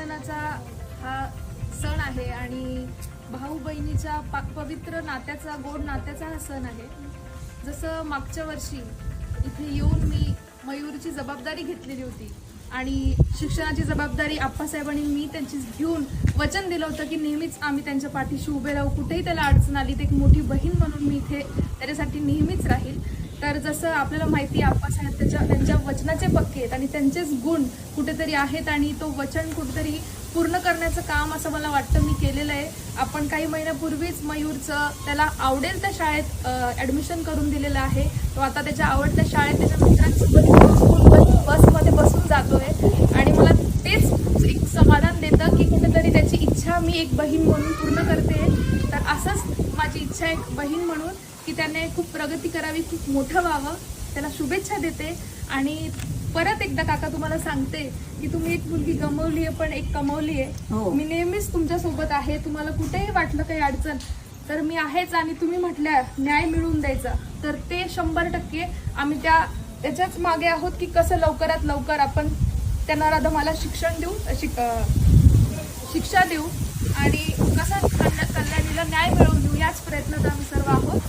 रक्षाबंधनाचा हा सण आहे आणि भाऊ बहिणीच्या पा पवित्र नात्याचा गोड नात्याचा हा सण आहे. जसं मागच्या वर्षी इथे येऊन मी मयूरची जबाबदारी घेतलेली होती आणि शिक्षणाची जबाबदारी आप्पासाहेबांनी मी त्यांची घेऊन वचन दिलं होतं की नेहमीच आम्ही त्यांच्या पाठीशी उभे राहू. कुठेही त्याला अडचण आली तर एक मोठी बहीण म्हणून मी इथे त्याच्यासाठी नेहमीच राहील. तर जसं आपल्याला माहिती आहे आप्पासाहेब त्याच्या त्यांच्या वचनाचे पक्के आहेत आणि त्यांचेच गुण कुठेतरी आहेत आणि तो वचन कुठेतरी पूर्ण करण्याचं काम असं मला वाटतं मी केलेलं आहे. आपण काही महिन्यापूर्वीच मयूरचं त्याला आवडेल त्या शाळेत ॲडमिशन करून दिलेलं आहे. तो आता त्याच्या आवडत्या शाळेत त्याच्या मित्रांसोबत बसमध्ये बसून जातोय. आणि मला तेच एक समाधान देतं की कुठेतरी त्याची इच्छा मी एक बहीण म्हणून पूर्ण करते. तर असंच माझी इच्छा एक बहीण म्हणून. की त्याने खूप प्रगती करावी खूप मोठं व्हावं. त्याला शुभेच्छा देते. आणि परत एकदा काका तुम्हाला सांगते की तुम्ही एक मुलगी गमवली आहे पण एक कमवली आहे. हो. मी नेहमीच तुमच्यासोबत आहे. तुम्हाला कुठेही वाटलं काही अडचण तर मी आहेच आणि तुम्ही म्हटल्या न्याय मिळवून द्यायचा. तर ते शंभर टक्के आम्ही त्या त्याच्याच मागे आहोत की कसं लवकरात लवकर आपण त्यांना राधा मला शिक्षण देऊ शिक शिक्षा देऊ. आणि कसं कल्या- कल्याणीला न्याय मिळवून देऊ याच प्रयत्नात आम्ही सर्व आहोत.